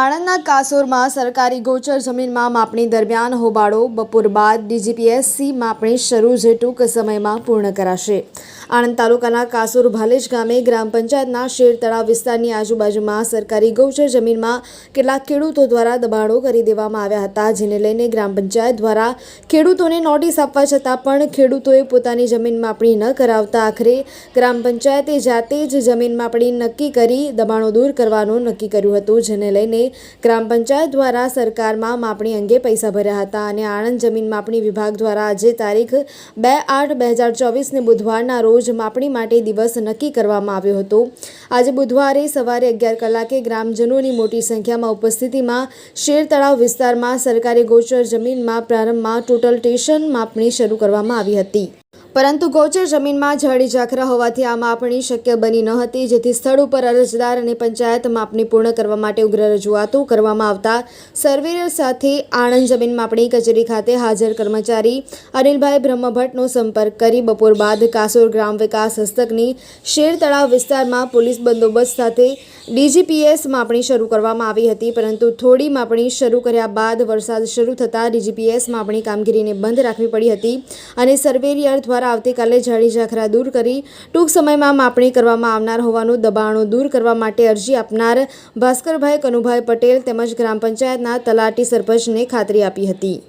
આણંદના કાસોરમાં સરકારી ગોચર જમીનમાં માપણી દરમિયાન હોબાળો. બપોર બાદ ડીજીપીએસસી માપણી શરૂ જે ટૂંક સમયમાં પૂર્ણ કરાશે. આણંદ તાલુકાના કાસોર ભાલેજ ગામે ગ્રામ પંચાયતના શેર તળાવ વિસ્તારની આજુબાજુમાં સરકારી ગૌચર જમીનમાં કેટલાક ખેડૂતો દ્વારા દબાણો કરી દેવામાં આવ્યા હતા, જેને લઈને ગ્રામ પંચાયત દ્વારા ખેડૂતોને નોટિસ આપવા છતાં પણ ખેડૂતોએ પોતાની જમીન માપણી ન કરાવતા આખરે ગ્રામ પંચાયતે જાતે જ જમીન માપણી નક્કી કરી દબાણો દૂર કરવાનું નક્કી કર્યું હતું, જેને લઈને ગ્રામ પંચાયત દ્વારા સરકારમાં માપણી અંગે પૈસા ભર્યા હતા અને આણંદ જમીન માપણી વિભાગ દ્વારા આજે તારીખ બે આઠ બે હજાર ચોવીસને બુધવારના રોજ માપણી માટે દિવસ નક્કી કરવામાં આવ્યો હતો. આજે બુધવારે સવારે અગિયાર કલાકે ગ્રામજનોની મોટી સંખ્યામાં ઉપસ્થિતિમાં શેર તળાવ વિસ્તારમાં સરકારી ગોચર જમીનમાં પ્રારંભમાં ટોટલ ટેશન માપણી શરૂ કરવામાં આવી હતી. પરંતુ ગોચર જમીનમાં ઝાડી ઝાખરા હોવાથી આ માપણી શક્ય બની ન હતી, જેથી સ્થળ ઉપર અરજદાર અને પંચાયત માપણી પૂર્ણ કરવા માટે ઉગ્ર રજૂઆતો કરવામાં આવતા સર્વેયર સાથે આણંદ જમીન માપણી કચેરી ખાતે હાજર કર્મચારી અનિલભાઈ બ્રહ્મભટ્ટનો સંપર્ક કરી બપોર બાદ કાસોર ગ્રામ વિકાસ હસ્તકની શેર તળાવ વિસ્તારમાં પોલીસ બંદોબસ્ત સાથે ડીજીપીએસ માપણી શરૂ કરવામાં આવી હતી, પરંતુ થોડી માપણી શરૂ કર્યા બાદ વરસાદ શરૂ થતાં ડીજીપીએસ માપણી કામગીરીને બંધ રાખવી પડી હતી અને સર્વેયર દ્વારા આવતીકાલે ઝાડી ઝાખરા દૂર કરી ટૂંક સમયમાં માપણી કરવામાં આવનાર હોવાનું દબાણો દૂર કરવા માટે અરજી આપનાર ભાસ્કરભાઈ કનુભાઈ પટેલ તેમજ ગ્રામ પંચાયતના તલાટી સરપંચને ખાતરી આપી હતી.